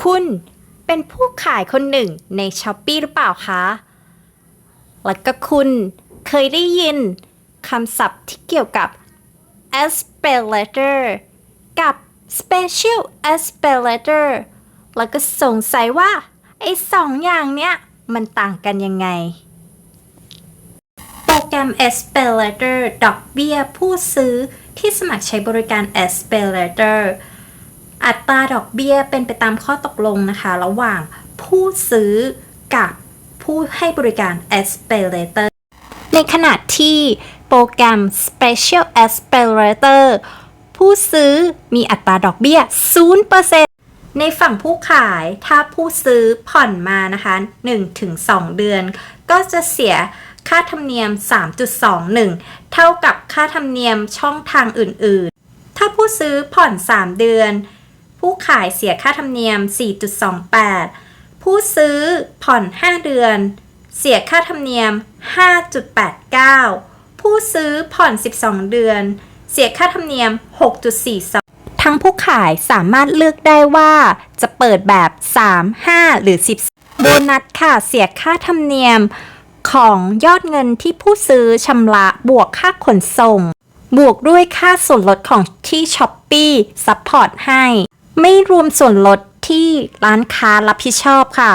คุณเป็นผู้ขายคนหนึ่งในช้อปปีหรือเปล่าคะ แล้วก็คุณเคยได้ยินคำศัพท์ที่เกี่ยวกับ escalator กับ special escalator แล้วก็สงสัยว่า ไอ้สองอย่างเนี้ย มันต่างกันยังไง โปรแกรม escalator ดอกเบี้ยผู้ซื้อที่สมัครใช้บริการ escalator อัตราดอกเบี้ยเป็นไปตามข้อตกลงนะคะ ระหว่างผู้ซื้อกับผู้ให้บริการ escalator ในขณะที่โปรแกรม Special Accelerator ผู้ซื้อมีอัตราดอกเบี้ย 0%ในฝั่งผู้ขายถ้าผู้ซื้อผ่อนมานะคะ 1-2 เดือน ก็จะเสียค่าธรรมเนียม 3.21 เท่ากับค่าธรรมเนียมช่องทางอื่น ๆ ถ้าผู้ซื้อผ่อน 3 เดือน ผู้ขายเสียค่าธรรมเนียม 4.28 ผู้ซื้อผ่อน 5 เดือน เสียค่าธรรมเนียม 5.89 ผู้ซื้อผ่อน 12 เดือน เสียค่าธรรมเนียม 6.42 ทั้งผู้ขายสามารถเลือกได้ว่าจะเปิดแบบ 3 5 หรือ 10 โบนัสค่ะ เสียค่าธรรมเนียมของยอดเงินที่ผู้ซื้อชำระบวกค่าขนส่ง บวกด้วยค่าส่วนลดของที่ช้อปปี้ซัพพอร์ตให้ ไม่รวมส่วนลดที่ร้านค้ารับผิดชอบค่ะ